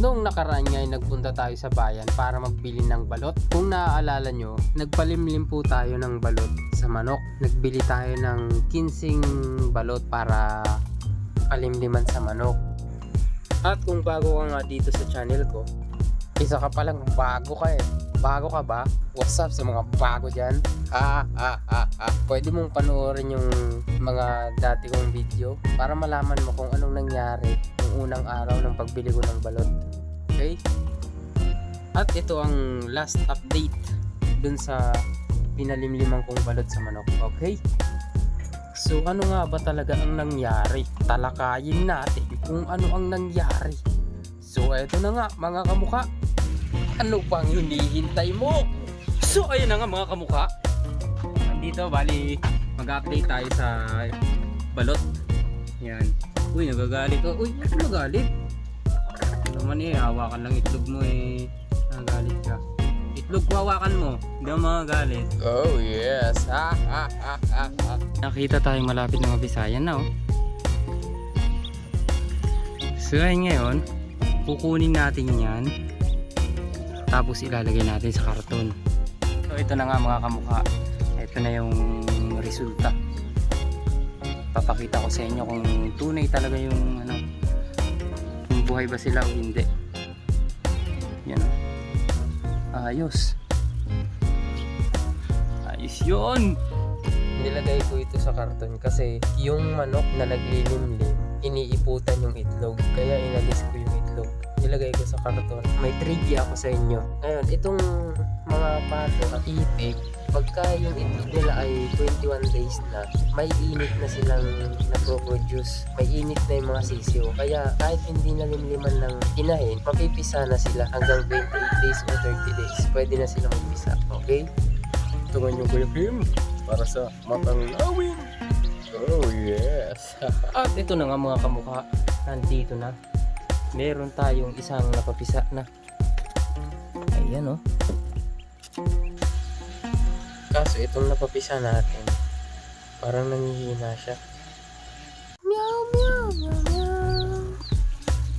Noong nakaraan nga ay nagpunta tayo sa bayan para magbili ng balot. Kung naaalala nyo, nagpalimlim po tayo ng balot sa manok. Nagbili tayo ng 15 balot para palimliman sa manok. At kung bago ka nga dito sa channel ko, isa ka palang bago ka eh. Bago ka ba? What's up sa mga bago dyan? Ha ha ha ha. Pwede mong panoorin yung mga dati kong video para malaman mo kung anong nangyari unang araw ng pagbili ko ng balot. Okay? At ito ang last update dun sa pinalimliman kong balot sa manok. Okay? So ano nga ba talaga ang nangyari? Talakayin natin kung ano ang nangyari. So eto na nga mga kamuka. Ano pang hinihintay mo? So ayun na nga mga kamuka. Dito bali mag-update tayo sa balot. Yan. Uy nagagalit. Oh, uy ano nagalit? Ano naman eh hawakan lang itlog mo eh. Nagagalit ka. Itlog ko hawakan mo. Hindi ako magagalit. Oh yes. Ha ha ha ha ha. Nakita tayong malapit ng Bisayan na oh. So ay ngayon, kukunin natin yan. Tapos ilalagay natin sa karton. So ito na nga mga kamukha. Ito na yung resulta. Papakita ko sa inyo kung tunay talaga yung ano kung buhay ba sila o hindi. Yan. Ayos. Ayos yun! Nilagay ko ito sa karton kasi yung manok na naglilimlim, iniiputan yung itlog. Kaya inalis ko yung itlog. Nilagay ko sa karton. May trivia ako sa inyo. Ngayon, itong mga pato at itik, pagka yung itlog nila ay 21 days na, may init na silang naproproduce. May init na yung mga sisiyo. Kaya kahit hindi nalimliman ng inahin, mapipisa na sila hanggang 28 days o 30 days. Pwede na sila magpisa. Okay? Tungan yung Kuya Kim para sa matang. Oh yes. At ito na nga mga kamukha. Nandito na. Meron tayong isang napapisa na. Ayan oh. Kaso itong napapisa natin, parang nangihina siya. Meow, meow. Meow,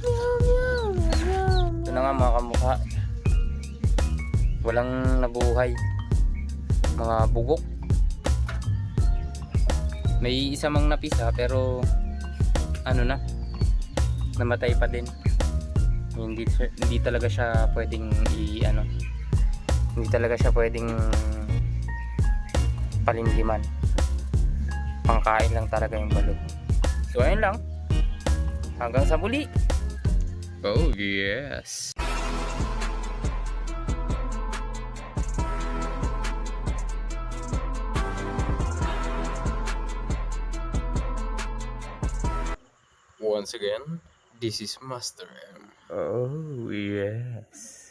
meow, meow, meow. Ito na nga mga kamukha. Walang nabuhay. Mga bugok. May isa mang napisa pero ano na namatay pa din. Hindi hindi talaga siya pwedeng i ano hindi talaga siya pwedeng palimliman. Pangkain lang talaga yung balot. So ayun lang. Hanggang sa muli. Oh yes. Once again, this is Master M. Oh yes.